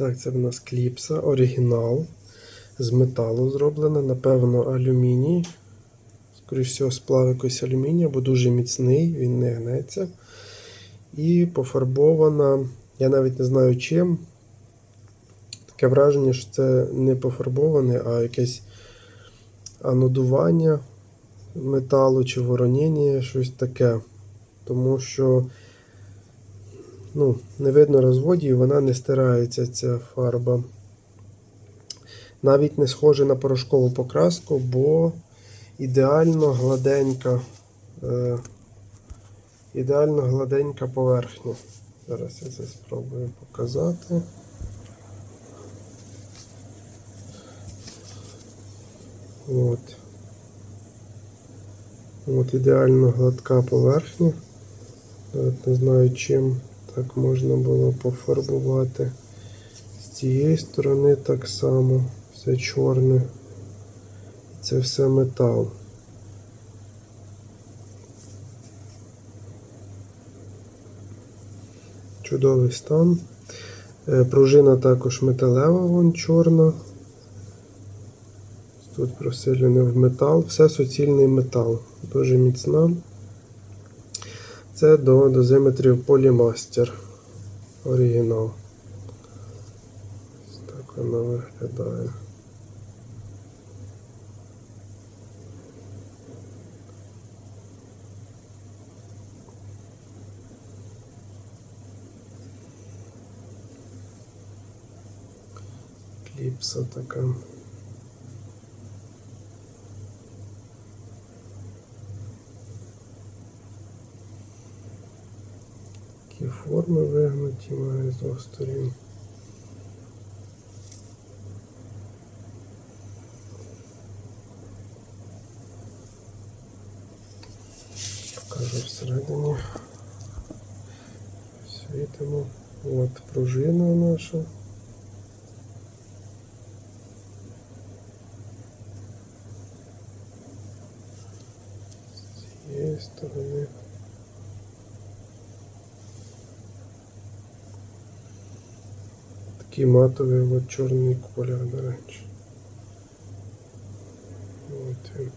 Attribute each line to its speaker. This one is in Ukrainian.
Speaker 1: Так, це в нас кліпса, оригінал. З металу зроблена, напевно, алюміній. Скоріше всього, сплав якийсь алюміній, бо дуже міцний, він не гнеться. І пофарбована, я навіть не знаю чим. Таке враження, що це не пофарбоване, а якесь анодування металу чи вороніння, щось таке. Тому що ну, не видно розводів, вона не стирається ця фарба. Навіть не схоже на порошкову покраску, бо ідеально гладенька, е, ідеально гладенька поверхня. Зараз я це спробую показати. От. От ідеально гладка поверхня. Навіть не знаю, чим так можна було пофарбувати. З цієї сторони так само все чорне. Це все метал. Чудовий стан. Е, Пружина також металева, вон чорна. Тут просилено в метал. Все суцільний метал. Дуже міцна. Це до дозиметрів Polymaster оригінал. Так вона виглядає. Кліпса така. Такі форми вигнуті має з двох сторін. Покажу всередині. Світимо. От пружина наша. З цієї сторони. Такий матовий от чорний колір, до речі. От він.